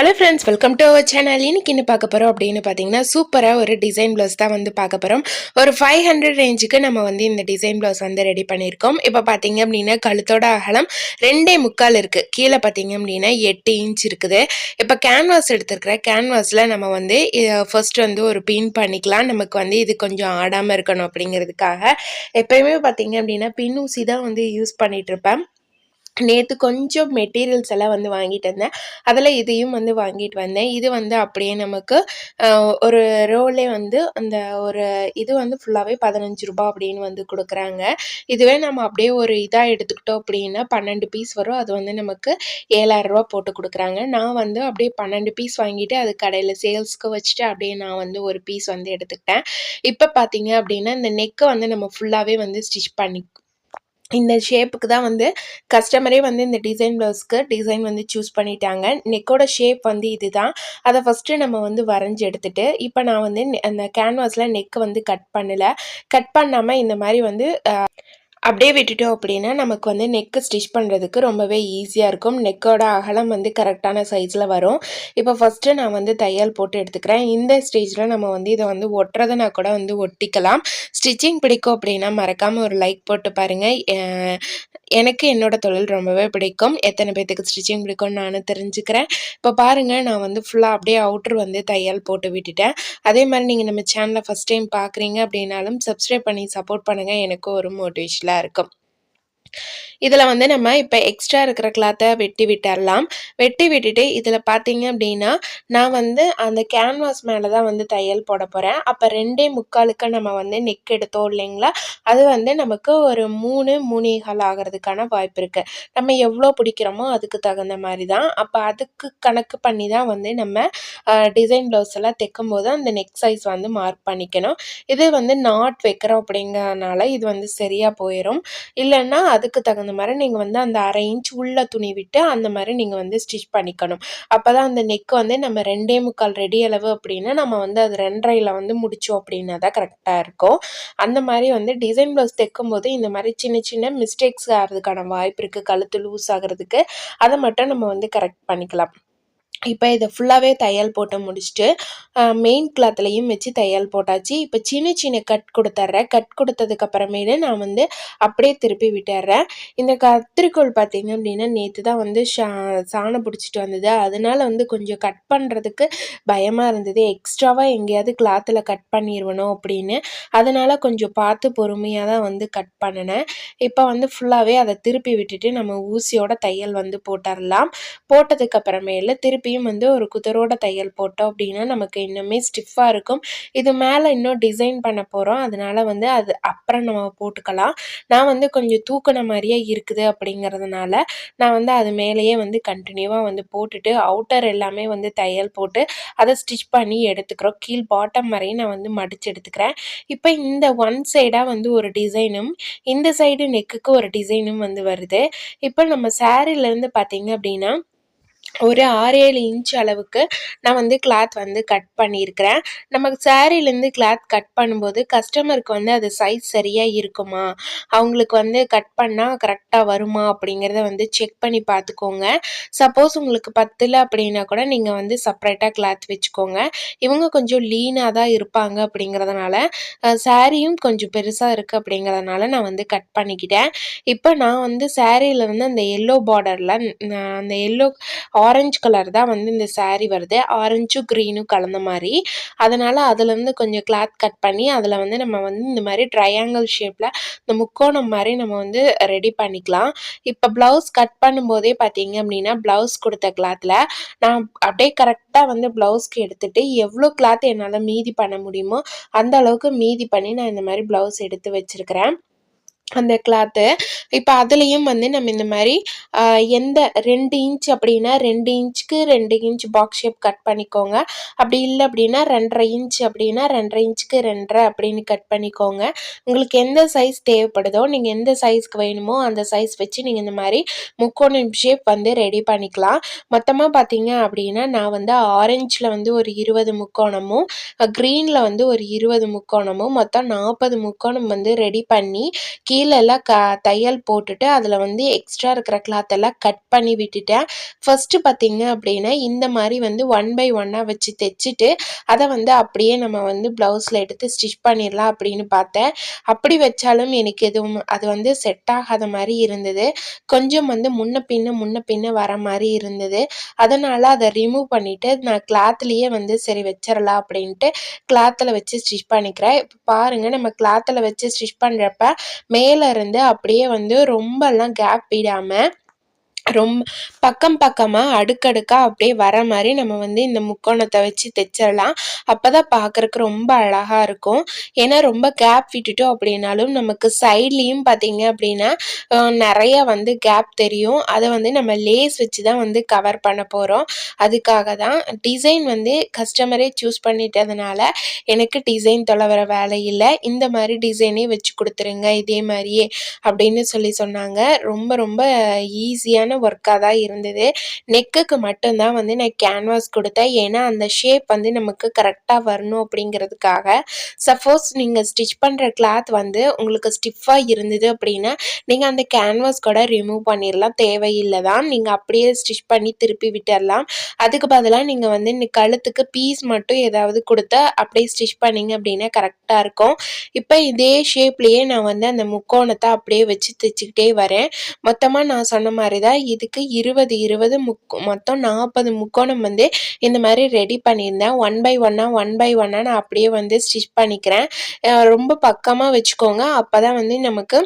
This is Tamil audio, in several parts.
Hello friends welcome to our channel இன்றைக்கி என்ன பார்க்க போகிறோம் அப்படின்னு பார்த்தீங்கன்னா சூப்பராக ஒரு டிசைன் ப்ளவுஸ் தான் வந்து பார்க்க போகிறோம் ஒரு ஃபைவ் ஹண்ட்ரட் ரேஞ்சுக்கு நம்ம வந்து இந்த டிசைன் ப்ளவுஸ் வந்து ரெடி பண்ணியிருக்கோம். இப்போ பார்த்தீங்க அப்படின்னா கழுத்தோட அகலம் ரெண்டே முக்கால் இருக்குது கீழே பார்த்தீங்க அப்படின்னா எட்டு இன்ச் இருக்குது. இப்போ கேன்வாஸ் எடுத்துருக்கிற கேன்வாஸில் நம்ம வந்து ஃபர்ஸ்ட் வந்து ஒரு பின் பண்ணிக்கலாம். நமக்கு வந்து இது கொஞ்சம் ஆடாமல் இருக்கணும் அப்படிங்கிறதுக்காக. எப்பயுமே பார்த்தீங்க அப்படின்னா பின் ஊசி தான் வந்து யூஸ் பண்ணிகிட்ருப்பேன் நேற்று கொஞ்சம் மெட்டீரியல்ஸ் எல்லாம் வந்து வாங்கிட்டு வந்தேன். அதில் இதையும் வந்து வாங்கிட்டு வந்தேன். இது வந்து அப்படியே நமக்கு ஒரு ரோலே வந்து அந்த ஒரு இது வந்து ஃபுல்லாகவே பதினஞ்சு ரூபா அப்படின்னு வந்து கொடுக்குறாங்க. இதுவே நம்ம அப்படியே ஒரு இதாக எடுத்துக்கிட்டோம் அப்படின்னா பன்னெண்டு பீஸ் வரும். அது வந்து நமக்கு ஏழாயிரரூபா போட்டு கொடுக்குறாங்க. நான் வந்து அப்படியே பன்னெண்டு பீஸ் வாங்கிட்டு அது கடையில் சேல்ஸ்க்கு வச்சுட்டு அப்படியே நான் வந்து ஒரு பீஸ் வந்து எடுத்துக்கிட்டேன். இப்போ பார்த்தீங்க அப்படின்னா இந்த நெக்கை வந்து நம்ம ஃபுல்லாகவே வந்து ஸ்டிச் பண்ணி இந்த ஷேப்புக்கு தான் வந்து கஸ்டமரே வந்து இந்த டிசைன் ப்ளவுஸ்க்கு டிசைன் வந்து சூஸ் பண்ணிட்டாங்க. நெக்கோட ஷேப் வந்து இதுதான். அதை ஃபஸ்ட்டு நம்ம வந்து வரைஞ்சி எடுத்துகிட்டு இப்போ நான் வந்து நெ- அந்த கேன்வாஸில் நெக் வந்து கட் பண்ணலை. கட் பண்ணாமல் இந்த மாதிரி வந்து அப்படியே விட்டுட்டோம் அப்படின்னா நமக்கு வந்து நெக்கு ஸ்டிச் பண்ணுறதுக்கு ரொம்பவே ஈஸியாக இருக்கும். நெக்கோட அகலம் வந்து கரெக்டான சைஸில் வரும். இப்போ ஃபஸ்ட்டு நான் வந்து தையல் போட்டு எடுத்துக்கிறேன். இந்த ஸ்டேஜில் நம்ம வந்து இதை வந்து ஒட்டுறதுனா கூட வந்து ஒட்டிக்கலாம். ஸ்டிச்சிங் பிடிக்கும் அப்படின்னா மறக்காமல் ஒரு லைக் போட்டு பாருங்கள் எனக்கு என்னோட தொழில் ரொம்பவே பிடிக்கும். எத்தனை பேர்த்துக்கு ஸ்டிச்சிங் பிடிக்கும்னு நானும் தெரிஞ்சுக்கிறேன். இப்போ பாருங்கள் நான் வந்து ஃபுல்லாக அப்படியே அவுட்ரு வந்து தையல் போட்டு விட்டுட்டேன். அதே மாதிரி நீங்கள் நம்ம சேனலை ஃபஸ்ட் டைம் பார்க்குறீங்க அப்படின்னாலும் சப்ஸ்கிரைப் பண்ணி சப்போர்ட் பண்ணுங்கள் எனக்கு ஒரு மோட்டிவேஷனாக இருக்கும். இதில் வந்து நம்ம இப்போ எக்ஸ்ட்ரா இருக்கிற கிளாத்தை வெட்டி விட்டுடலாம் வெட்டி விட்டுட்டு இதில் பார்த்தீங்க அப்படின்னா நான் வந்து அந்த கேன்வாஸ் மேலே தான் வந்து தையல் போட போகிறேன் அப்போ ரெண்டே முக்காலுக்கு நம்ம வந்து நெக் எடுத்தோம் இல்லைங்களா? அது வந்து நமக்கு ஒரு மூணு மூணேகால் ஆகிறதுக்கான வாய்ப்பு இருக்குது நம்ம எவ்வளோ பிடிக்கிறோமோ அதுக்கு தகுந்த மாதிரி தான் அப்போ அதுக்கு கணக்கு பண்ணி தான் வந்து நம்ம டிசைன் ப்ளவுஸ் எல்லாம் தைக்கும் போது அந்த நெக் சைஸ் வந்து மார்க் பண்ணிக்கணும். இது வந்து நாட் வைக்கிறோம் அப்படிங்கிறனால இது வந்து சரியாக போயிடும் இல்லைன்னா அதுக்கு தகுந்த மாதிரி நீங்கள் வந்து அந்த அரை இன்ச் உள்ள துணி விட்டு அந்த மாதிரி நீங்கள் வந்து ஸ்டிச் பண்ணிக்கணும். அப்போ தான் அந்த நெக் வந்து நம்ம ரெண்டே முக்கால் ரெடி அளவு அப்படின்னா நம்ம வந்து அது ரெண்டரையில் வந்து முடித்தோம் அப்படின்னா தான் கரெக்டாக இருக்கும். அந்த மாதிரி வந்து டிசைன் ப்ளவுஸ் தைக்கும் போது இந்த மாதிரி சின்ன சின்ன மிஸ்டேக்ஸ் ஆகிறதுக்கான வாய்ப்பு இருக்குது கழுத்து லூஸ் ஆகிறதுக்கு. அதை மட்டும் நம்ம வந்து கரெக்ட் பண்ணிக்கலாம். இப்போ இதை ஃபுல்லாகவே தையல் போட்டு முடிச்சுட்டு மெயின் கிளாத்லேயும் வச்சு தையல் போட்டாச்சு. இப்போ சின்ன சின்ன கட் கொடுத்துட்றேன் கட் கொடுத்ததுக்கப்புறமேலு நான் வந்து அப்படியே திருப்பி விட்டுறேன் இந்த கத்திரிக்கோல் பார்த்தீங்க அப்படின்னா நேற்று தான் வந்து ஷா சாணம் பிடிச்சிட்டு வந்தது. அதனால் வந்து கொஞ்சம் கட் பண்ணுறதுக்கு பயமாக இருந்தது. எக்ஸ்ட்ராவாக எங்கேயாவது கிளாத்தில் கட் பண்ணிடுவனோ அப்படின்னு. அதனால் கொஞ்சம் பார்த்து பொறுமையாக தான் வந்து கட் பண்ணினேன். இப்போ வந்து ஃபுல்லாகவே அதை திருப்பி விட்டுட்டு நம்ம ஊசியோட தையல் வந்து போட்டுடலாம் போட்டதுக்கப்புறமேலு திருப்பி திருப்பியும் வந்து ஒரு குதிரோட தையல் போட்டோம் அப்படின்னா நமக்கு இன்னுமே ஸ்டிஃபாக இருக்கும். இது மேலே இன்னும் டிசைன் பண்ண போகிறோம் அதனால வந்து அது அப்புறம் நம்ம போட்டுக்கலாம். நான் வந்து கொஞ்சம் தூக்குன மாதிரியே இருக்குது அப்படிங்கிறதுனால நான் வந்து அது மேலேயே வந்து கண்டினியூவாக வந்து போட்டுட்டு அவுட்டர் எல்லாமே வந்து தையல் போட்டு அதை ஸ்டிச் பண்ணி எடுத்துக்கிறோம். கீழ் பாட்டம் வரையும் நான் வந்து மடிச்சு எடுத்துக்கிறேன். இப்போ இந்த ஒன் சைடாக வந்து ஒரு டிசைனும் இந்த சைடு நெக்குக்கு ஒரு டிசைனும் வந்து வருது. இப்போ நம்ம சேரீலேருந்து பார்த்தீங்க அப்படின்னா ஒரு ஆறு ஏழு இன்ச் அளவுக்கு நான் வந்து கிளாத் வந்து கட் பண்ணியிருக்கிறேன். நமக்கு சேரீலேருந்து கிளாத் கட் பண்ணும்போது கஸ்டமருக்கு வந்து அது சைஸ் சரியாக இருக்குமா? அவங்களுக்கு வந்து கட் பண்ணால் கரெக்டாக வருமா? அப்படிங்கிறத வந்து செக் பண்ணி பார்த்துக்கோங்க. சப்போஸ் உங்களுக்கு பத்தில் அப்படின்னா கூட நீங்கள் வந்து செப்பரேட்டாக கிளாத் வச்சுக்கோங்க. இவங்க கொஞ்சம் லீனாக தான் இருப்பாங்க அப்படிங்கிறதுனால சாரியும் கொஞ்சம் பெருசாக இருக்குது அப்படிங்கிறதுனால நான் வந்து கட் பண்ணிக்கிட்டேன். இப்போ நான் வந்து சாரியில் வந்து அந்த எல்லோ பார்டரில் அந்த எல்லோ ஆரஞ்சு கலர் தான் வந்து இந்த சேரீ வருது. ஆரஞ்சும் க்ரீனும் கலந்த மாதிரி. அதனால் அதுலேருந்து கொஞ்சம் கிளாத் கட் பண்ணி அதில் வந்து நம்ம வந்து இந்த மாதிரி ட்ரையாங்கிள் ஷேப்பில் இந்த முக்கோணம் மாதிரி நம்ம வந்து ரெடி பண்ணிக்கலாம். இப்போ ப்ளவுஸ் கட் பண்ணும்போதே பார்த்தீங்க அப்படின்னா ப்ளவுஸ் கொடுத்த கிளாத்தில் நான் அப்படியே கரெக்டாக வந்து ப்ளவுஸ்க்கு எடுத்துகிட்டு எவ்வளோ கிளாத் என்னால் மீதி பண்ண முடியுமோ அந்த அளவுக்கு மீதி பண்ணி நான் இந்த மாதிரி ப்ளவுஸ் எடுத்து வச்சிருக்கிறேன். அந்த கிளாத்து இப்போ அதுலேயும் வந்து நம்ம இந்த மாதிரி எந்த ரெண்டு இன்ச் அப்படின்னா ரெண்டு இன்ச்சுக்கு ரெண்டு இன்ச் பாக்ஸ் ஷேப் கட் பண்ணிக்கோங்க. அப்படி இல்லை அப்படின்னா ரெண்டரை இன்ச் அப்படின்னா ரெண்டரை இன்ச்சுக்கு ரெண்டரை அப்படின்னு கட் பண்ணிக்கோங்க. உங்களுக்கு எந்த சைஸ் தேவைப்படுதோ நீங்கள் எந்த சைஸ்க்கு வேணுமோ அந்த சைஸ் வச்சு நீங்கள் இந்த மாதிரி முக்கோணம் ஷேப் வந்து ரெடி பண்ணிக்கலாம். மொத்தமாக பார்த்தீங்க அப்படின்னா நான் வந்து ஆரஞ்சில் வந்து ஒரு இருபது முக்கோணமும் க்ரீனில் வந்து ஒரு இருபது முக்கோணமும் மொத்தம் நாற்பது முக்கோணம் வந்து ரெடி பண்ணி கீழே கீழெல்லாம் க தையல் போட்டுட்டு அதில் வந்து எக்ஸ்ட்ரா இருக்கிற கிளாத் எல்லாம் கட் பண்ணி விட்டுட்டேன். ஃபஸ்ட்டு பார்த்திங்க அப்படின்னா இந்த மாதிரி வந்து ஒன் பை ஒன்னாக வச்சு தைச்சிட்டு அதை வந்து அப்படியே நம்ம வந்து ப்ளவுஸில் எடுத்து ஸ்டிச் பண்ணிடலாம் அப்படின்னு பார்த்தேன். அப்படி வச்சாலும் எனக்கு எதுவும் அது வந்து செட் ஆகாத மாதிரி இருந்தது. கொஞ்சம் வந்து முன்ன பின்ன முன்ன பின்ன வர மாதிரி இருந்தது. அதனால் அதை ரிமூவ் பண்ணிவிட்டு நான் கிளாத்லேயே வந்து சரி வச்சிடலாம் அப்படின்ட்டு கிளாத்தில் வச்சு ஸ்டிச் பண்ணிக்கிறேன். இப்போ பாருங்கள் நம்ம கிளாத்தில் வச்சு ஸ்டிச் பண்ணுறப்ப மேலே இருந்து அப்படியே வந்து ரொம்பலாம் கேப் விடாமல் ரொம்ப பக்கம் பக்கமாக அடுக்கடுக்காக அப்படியே வர மாதிரி நம்ம வந்து இந்த முக்கோணத்தை வச்சு தைச்சிடலாம். அப்போ தான் பார்க்குறக்கு ரொம்ப அழகாக இருக்கும். ஏன்னா ரொம்ப கேப் விட்டுட்டோம் அப்படின்னாலும் நமக்கு சைட்லேயும் பார்த்தீங்க அப்படின்னா நிறைய வந்து கேப் தெரியும். அதை வந்து நம்ம லேஸ் வச்சு தான் வந்து கவர் பண்ண போகிறோம் அதுக்காக தான் டிசைன் வந்து கஸ்டமரே சூஸ் பண்ணிட்டதுனால எனக்கு டிசைன் தொலைவர வேலை இல்லை. இந்த மாதிரி டிசைனே வச்சு கொடுத்துருங்க இதே மாதிரியே அப்படின்னு சொல்லி சொன்னாங்க. ரொம்ப ரொம்ப ஈஸியான ஒர்க்காக தான் இருந்தது. நெக்குக்கு மட்டும்தான் வந்து நான் கேன்வாஸ் கொடுத்தேன். ஏன்னா அந்த ஷேப் வந்து நமக்கு கரெக்டாக வரணும் அப்படிங்கிறதுக்காக. சப்போஸ் நீங்கள் ஸ்டிச் பண்ணுற கிளாத் வந்து உங்களுக்கு ஸ்டிஃபாக இருந்தது அப்படின்னா நீங்கள் அந்த கேன்வாஸ் கூட ரிமூவ் பண்ணிடலாம் தேவையில்லை தான். நீங்கள் அப்படியே ஸ்டிச் பண்ணி திருப்பி விட்டுடலாம் அதுக்கு பதிலாக நீங்கள் வந்து இந்த கழுத்துக்கு பீஸ் மட்டும் ஏதாவது கொடுத்து அப்படியே ஸ்டிச் பண்ணிங்க அப்படின்னா கரெக்டாக இருக்கும். இப்போ இதே ஷேப்லேயே நான் வந்து அந்த முக்கோணத்தை அப்படியே வச்சு தைச்சிக்கிட்டே வரேன். மொத்தமாக நான் சொன்ன மாதிரி தான் இதுக்கு இருபது இருபது முக் மொத்தம் நாற்பது முக்கோணம் வந்து இந்த மாதிரி ரெடி பண்ணியிருந்தேன். ஒன் பை ஒன்னாக ஒன் பை ஒன்னாக நான் அப்படியே வந்து ஸ்டிச் பண்ணிக்கிறேன். ரொம்ப பக்கமாக வச்சுக்கோங்க. அப்போ தான் வந்து நமக்கு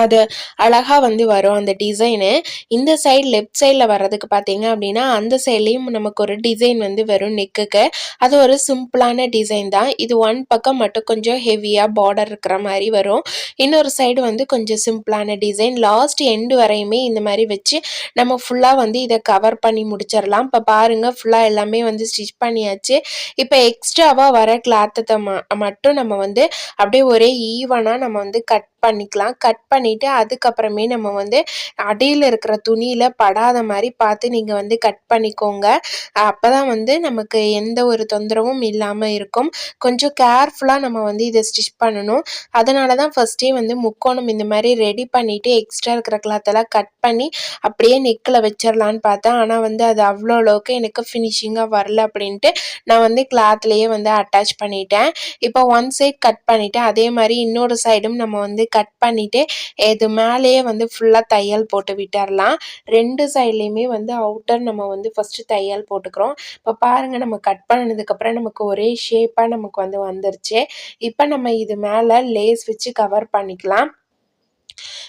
அது அழகாக வந்து வரும் அந்த டிசைனு இந்த சைடு லெஃப்ட் சைடில் வர்றதுக்கு பார்த்தீங்க அப்படின்னா அந்த சைட்லேயும் நமக்கு ஒரு டிசைன் வந்து வரும் நெக்குக்கு அது ஒரு சிம்பிளான டிசைன் தான். இது ஒன் பக்கம் மட்டும் கொஞ்சம் ஹெவியாக பார்டர் இருக்கிற மாதிரி வரும். இன்னொரு சைடு வந்து கொஞ்சம் சிம்பிளான டிசைன் லாஸ்ட் எண்டு வரையுமே இந்த மாதிரி வச்சு நம்ம ஃபுல்லாக வந்து இதை கவர் பண்ணி முடிச்சிடலாம். இப்போ பாருங்கள் ஃபுல்லாக எல்லாமே வந்து ஸ்டிச் பண்ணியாச்சு. இப்போ எக்ஸ்ட்ராவாக வர கிளாத்தை மட்டும் நம்ம வந்து அப்படியே ஒரே ஈவனாக நம்ம வந்து கட் பண்ணிக்கலாம். கட் பண்ணிவிட்டு அதுக்கப்புறமே நம்ம வந்து அடியில் இருக்கிற துணியில் படாத மாதிரி பார்த்து நீங்கள் வந்து கட் பண்ணிக்கோங்க. அப்போ தான் வந்து நமக்கு எந்த ஒரு தொந்தரவும் இல்லாமல் இருக்கும். கொஞ்சம் கேர்ஃபுல்லாக நம்ம வந்து இதை ஸ்டிச் பண்ணணும். அதனால தான் ஃபஸ்ட்டே வந்து முக்கோணம் இந்த மாதிரி ரெடி பண்ணிவிட்டு எக்ஸ்ட்ரா இருக்கிற கிளாத்தெல்லாம் கட் பண்ணி அப்படியே நெக்கில் வச்சிடலான்னு பார்த்தேன். ஆனால் வந்து அது அவ்வளோ அளவுக்கு எனக்கு ஃபினிஷிங்காக வரல அப்படின்ட்டு நான் வந்து கிளாத்லேயே வந்து அட்டாச் பண்ணிட்டேன். இப்போ ஒன் சைட் கட் பண்ணிவிட்டு அதே மாதிரி இன்னொரு சைடும் நம்ம வந்து கட் பண்ணிவிட்டு இது மேலேயே வந்து ஃபுல்லாக தையல் போட்டு விட்டுறலாம். ரெண்டு சைட்லேயுமே வந்து அவுட்டர் நம்ம வந்து ஃபஸ்ட்டு தையல் போட்டுக்கிறோம். இப்போ பாருங்கள் நம்ம கட் பண்ணதுக்கப்புறம் நமக்கு ஒரே ஷேப்பாக நமக்கு வந்து வந்துருச்சு. இப்போ நம்ம இது மேலே லேஸ் வச்சு கவர் பண்ணிக்கலாம்.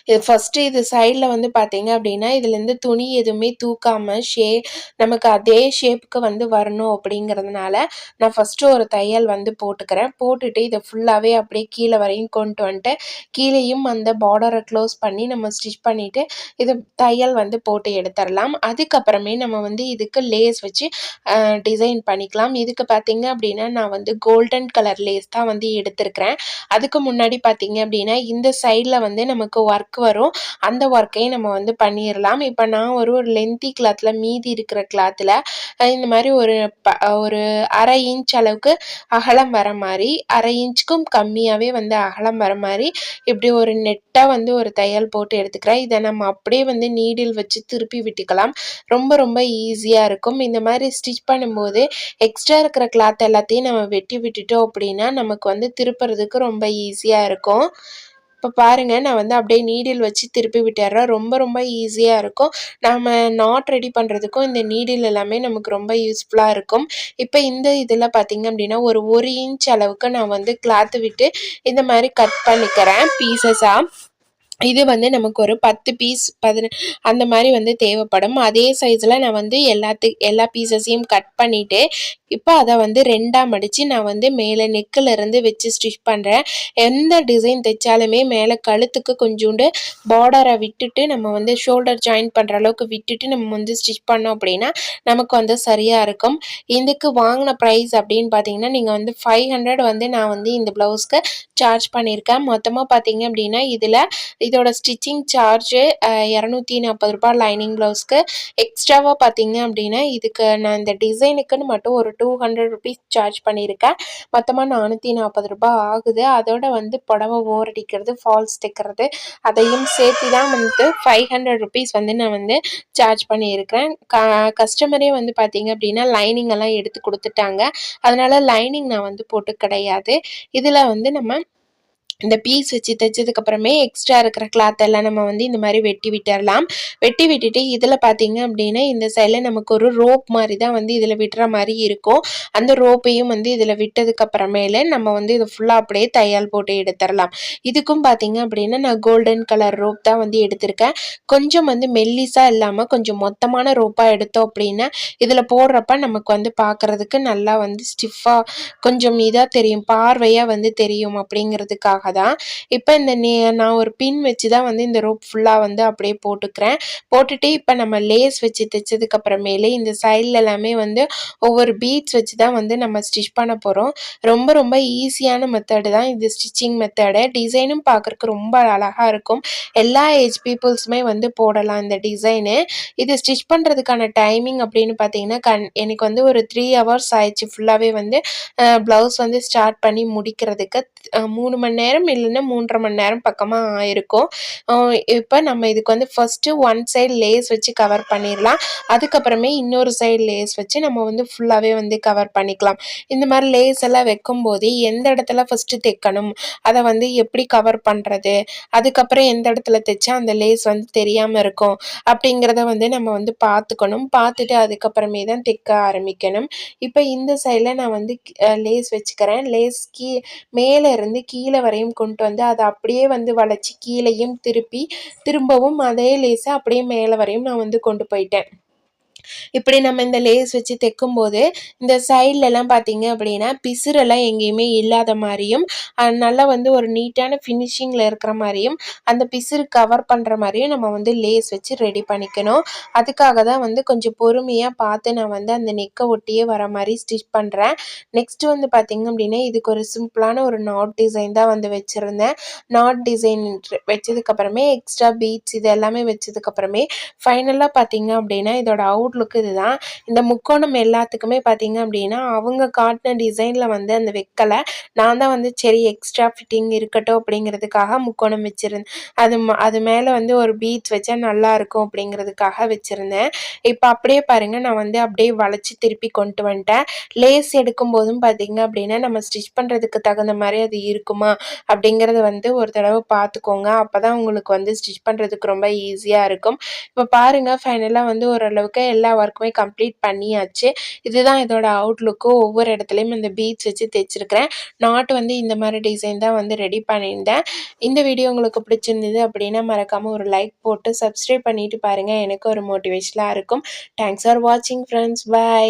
இது ஃபஸ்ட்டு இது சைடில் வந்து பார்த்தீங்க அப்படின்னா இதுலேருந்து துணி எதுவுமே தூக்காமல் ஷே நமக்கு அதே ஷேப்புக்கு வந்து வரணும் அப்படிங்கிறதுனால நான் ஃபஸ்ட்டு ஒரு தையல் வந்து போட்டுக்கிறேன். போட்டுட்டு இதை ஃபுல்லாகவே அப்படியே கீழே வரையும் கொண்டு வந்துட்டு கீழேயும் அந்த பார்டரை க்ளோஸ் பண்ணி நம்ம ஸ்டிச் பண்ணிவிட்டு இது தையல் வந்து போட்டு எடுத்துடலாம் அதுக்கப்புறமே நம்ம வந்து இதுக்கு லேஸ் வச்சு டிசைன் பண்ணிக்கலாம். இதுக்கு பார்த்தீங்க அப்படின்னா நான் வந்து கோல்டன் கலர் லேஸ் தான் வந்து எடுத்திருக்கிறேன். அதுக்கு முன்னாடி பார்த்தீங்க அப்படின்னா இந்த சைடில் வந்து நமக்கு ஒர்க் வரும். அந்த ஒர்க்கையும் நம்ம வந்து பண்ணிடலாம் இப்போ நான் ஒரு ஒரு லென்த்தி கிளாத்தில் மீதி இருக்கிற கிளாத்தில் இந்த மாதிரி ஒரு ப ஒரு அரை இன்ச் அளவுக்கு அகலம் வர மாதிரி அரை இன்ச்சுக்கும் கம்மியாகவே வந்து அகலம் வர மாதிரி இப்படி ஒரு நெட்டாக வந்து ஒரு தையல் போட்டு எடுத்துக்கிறேன். இதை நம்ம அப்படியே வந்து நீடில் வச்சு திருப்பி விட்டுக்கலாம். ரொம்ப ரொம்ப ஈஸியாக இருக்கும். இந்த மாதிரி ஸ்டிச் பண்ணும்போது எக்ஸ்ட்ரா இருக்கிற கிளாத் எல்லாத்தையும் நம்ம வெட்டி விட்டுட்டோம் அப்படின்னா நமக்கு வந்து திருப்புறதுக்கு ரொம்ப ஈஸியாக இருக்கும். இப்போ பாருங்கள் நான் வந்து அப்படியே நீடில் வச்சு திருப்பி விட்டுறேன். ரொம்ப ரொம்ப ஈஸியாக இருக்கும். நம்ம நாட் ரெடி பண்ணுறதுக்கும் இந்த நீடில் எல்லாமே நமக்கு ரொம்ப யூஸ்ஃபுல்லாக இருக்கும். இப்போ இந்த இதில் பார்த்திங்க அப்படின்னா ஒரு ஒரு இன்ச் அளவுக்கு நான் வந்து கிளாத்து விட்டு இந்த மாதிரி கட் பண்ணிக்கிறேன் பீசஸாக இது வந்து நமக்கு ஒரு பத்து பீஸ் பதின அந்த மாதிரி வந்து தேவைப்படும். அதே சைஸில் நான் வந்து எல்லாத்து எல்லா பீசஸையும் கட் பண்ணிவிட்டு இப்போ அதை வந்து ரெண்டாக மடித்து நான் வந்து மேலே நெக்கில் இருந்து வச்சு ஸ்டிச் பண்ணுறேன் எந்த டிசைன் தைச்சாலுமே மேலே கழுத்துக்கு கொஞ்சோண்டு பார்டரை விட்டுட்டு நம்ம வந்து ஷோல்டர் ஜாயின் பண்ணுற அளவுக்கு விட்டுட்டு நம்ம வந்து ஸ்டிச் பண்ணோம் அப்படின்னா நமக்கு வந்து சரியாக இருக்கும். இதுக்கு வாங்கின ப்ரைஸ் அப்படின்னு பார்த்தீங்கன்னா நீங்கள் வந்து ஃபைவ் ஹண்ட்ரட் வந்து நான் வந்து இந்த ப்ளவுஸ்க்கு சார்ஜ் பண்ணியிருக்கேன். மொத்தமாக பார்த்தீங்க அப்படின்னா இதில் இதோட ஸ்டிச்சிங் சார்ஜு இரநூத்தி நாற்பது ரூபாய் லைனிங் ப்ளவுஸ்க்கு எக்ஸ்ட்ராவாக பார்த்தீங்க அப்படின்னா இதுக்கு நான் இந்த டிசைனுக்குன்னு மட்டும் ஒரு two two hundred rupees charge பண்ணியிருக்கேன். மொத்தமாக நானூற்றி நாற்பது ரூபாய் ஆகுது. அதோட வந்து புடவை ஓர் அடிக்கிறது ஃபால்ஸ் தைக்கிறது அதையும் சேர்த்து தான் வந்து ஃபைவ் ஹண்ட்ரட் ருபீஸ் வந்து நான் வந்து சார்ஜ் பண்ணியிருக்கிறேன். க கஸ்டமரே வந்து பார்த்தீங்க அப்படின்னா லைனிங் எல்லாம் எடுத்து கொடுத்துட்டாங்க. அதனால் லைனிங் நான் வந்து போட்டு கிடையாது. இதில் வந்து நம்ம இந்த பீஸ் வச்சு தைச்சதுக்கப்புறமே எக்ஸ்ட்ரா இருக்கிற கிளாத் எல்லாம் நம்ம வந்து இந்த மாதிரி வெட்டி விட்டுறலாம். வெட்டி விட்டுட்டு இதில் பார்த்தீங்க அப்படின்னா இந்த சைடில் நமக்கு ஒரு ரோப் மாதிரி தான் வந்து இதில் விடுற மாதிரி இருக்கும். அந்த ரோப்பையும் வந்து இதில் விட்டதுக்கப்புறமேல நம்ம வந்து இதை ஃபுல்லாக அப்படியே தையால் போட்டு எடுத்துடலாம் இதுக்கும் பார்த்தீங்க அப்படின்னா நான் கோல்டன் கலர் ரோப் தான் வந்து எடுத்திருக்கேன். கொஞ்சம் வந்து மெல்லிஸாக இல்லாமல் கொஞ்சம் மொத்தமான ரோப்பாக எடுத்தோம் அப்படின்னா இதில் போடுறப்ப நமக்கு வந்து பார்க்குறதுக்கு நல்லா வந்து ஸ்டிஃபாக கொஞ்சம் இதாக தெரியும். பார்வையாக வந்து தெரியும் அப்படிங்கிறதுக்காக தான். இப்போ இந்த நே நான் ஒரு பின் வச்சு தான் வந்து இந்த ரோப் ஃபுல்லாக வந்து அப்படியே போட்டுக்கிறேன். போட்டுட்டு இப்போ நம்ம லேஸ் வச்சு தைச்சதுக்கு அப்புறமேலே இந்த சைடில் எல்லாமே வந்து ஒவ்வொரு பீட்ஸ் வச்சு தான் வந்து நம்ம ஸ்டிச் பண்ண போகிறோம் ரொம்ப ரொம்ப ஈஸியான மெத்தடு தான் இது ஸ்டிச்சிங் மெத்தடு டிசைனும் பார்க்குறக்கு ரொம்ப அழகாக இருக்கும். எல்லா ஏஜ் பீப்புள்ஸுமே வந்து போடலாம் இந்த டிசைனு இது ஸ்டிச் பண்ணுறதுக்கான டைமிங் அப்படின்னு பார்த்தீங்கன்னா கண் எனக்கு வந்து ஒரு த்ரீ ஹவர்ஸ் ஆயிடுச்சு ஃபுல்லாகவே வந்து ப்ளவுஸ் வந்து ஸ்டார்ட் பண்ணி முடிக்கிறதுக்கு மூணு மணி நேரம் இல்லைன்னா மூன்றரை மணி நேரம் பக்கமாக ஆயிருக்கும் இப்போ நம்ம இதுக்கு வந்து ஃபஸ்ட்டு ஒன் சைடு லேஸ் வச்சு கவர் பண்ணிடலாம் அதுக்கப்புறமே இன்னொரு சைடு லேஸ் வச்சு நம்ம வந்து ஃபுல்லாகவே வந்து கவர் பண்ணிக்கலாம். இந்த மாதிரி லேஸ் எல்லாம் வைக்கும் போது எந்த இடத்துல ஃபஸ்ட்டு தைக்கணும்? அதை வந்து எப்படி கவர் பண்ணுறது அதுக்கப்புறம் எந்த இடத்துல தைச்சா அந்த லேஸ் வந்து தெரியாமல் இருக்கும்? அப்படிங்கிறத வந்து நம்ம வந்து பார்த்துக்கணும். பார்த்துட்டு அதுக்கப்புறமே தான் தைக்க ஆரம்பிக்கணும். இப்போ இந்த சைடில் நான் வந்து லேஸ் வச்சுக்கிறேன். லேஸ் கீ மேலே இருந்து கீழே வரையும் கொண்டு வந்து அதை அப்படியே வந்து வளைச்சி கீழேயும் திருப்பி திரும்பவும் அதே லேஸை அப்படியே மேலே வரையும் நான் வந்து கொண்டு போயிட்டேன். இப்படி நம்ம இந்த லேஸ் வச்சு தைக்கும்போது இந்த சைட்லலாம் பார்த்தீங்க அப்படின்னா பிசுறெல்லாம் எங்கேயுமே இல்லாத மாதிரியும் நல்லா வந்து ஒரு நீட்டான ஃபினிஷிங்கில் இருக்கிற மாதிரியும் அந்த பிசுறு கவர் பண்ணுற மாதிரியும் நம்ம வந்து லேஸ் வச்சு ரெடி பண்ணிக்கணும். அதுக்காக தான் வந்து கொஞ்சம் பொறுமையாக பார்த்து நான் வந்து அந்த நெக்கை ஒட்டியே வர மாதிரி ஸ்டிச் பண்ணுறேன் நெக்ஸ்ட்டு வந்து பார்த்தீங்க அப்படின்னா இதுக்கு ஒரு சிம்பிளான ஒரு நாட் டிசைன் தான் வந்து வச்சுருந்தேன். நாட் டிசைன் வச்சதுக்கப்புறமே எக்ஸ்ட்ரா பீட்ஸ் இது எல்லாமே வச்சதுக்கப்புறமே ஃபைனலாக பார்த்தீங்க அப்படின்னா இதோட அவுட் லுக்கு இதுதான். இந்த முக்கோணம் எல்லாத்துக்குமே பார்த்தீங்க அப்படின்னா அவங்க காட்டின டிசைனில் வந்து அந்த வைக்கலை. நான் தான் வந்து சரி எக்ஸ்ட்ரா ஃபிட்டிங் இருக்கட்டும் அப்படிங்கிறதுக்காக முக்கோணம் வச்சுருந்தேன் அது ம- அது மேலே வந்து ஒரு பீட்ஸ் வச்சா நல்லா இருக்கும் அப்படிங்கிறதுக்காக வச்சுருந்தேன். இப்போ அப்படியே பாருங்கள் நான் வந்து அப்படியே வளைச்சி திருப்பி கொண்டு வந்துட்டேன். லேஸ் எடுக்கும் போதும் பார்த்தீங்க அப்படின்னா நம்ம ஸ்டிச் பண்ணுறதுக்கு தகுந்த மாதிரி அது இருக்குமா அப்படிங்கிறத வந்து ஒரு தடவை பார்த்துக்கோங்க அப்போ தான் உங்களுக்கு வந்து ஸ்டிச் பண்ணுறதுக்கு ரொம்ப ஈஸியாக இருக்கும். இப்போ பாருங்கள் ஃபைனலாக வந்து ஓரளவுக்கு எல்லா எல்லா ஒர்க்குமே கம்ப்ளீட் பண்ணியாச்சு. இதுதான் இதோட அவுட்லுக்கு ஒவ்வொரு இடத்துலையும் இந்த பீட்ஸ் வச்சு தைச்சிருக்கிறேன். நாட் வந்து இந்த மாதிரி டிசைன் தான் வந்து ரெடி பண்ணியிருந்தேன். இந்த வீடியோ உங்களுக்கு பிடிச்சிருந்தது அப்படின்னா மறக்காமல் ஒரு லைக் போட்டு சப்ஸ்கிரைப் பண்ணிட்டு பாருங்கள் எனக்கு ஒரு மோட்டிவேஷனாக இருக்கும். தேங்க்ஸ் ஃபார் வாட்சிங் ஃப்ரெண்ட்ஸ் பை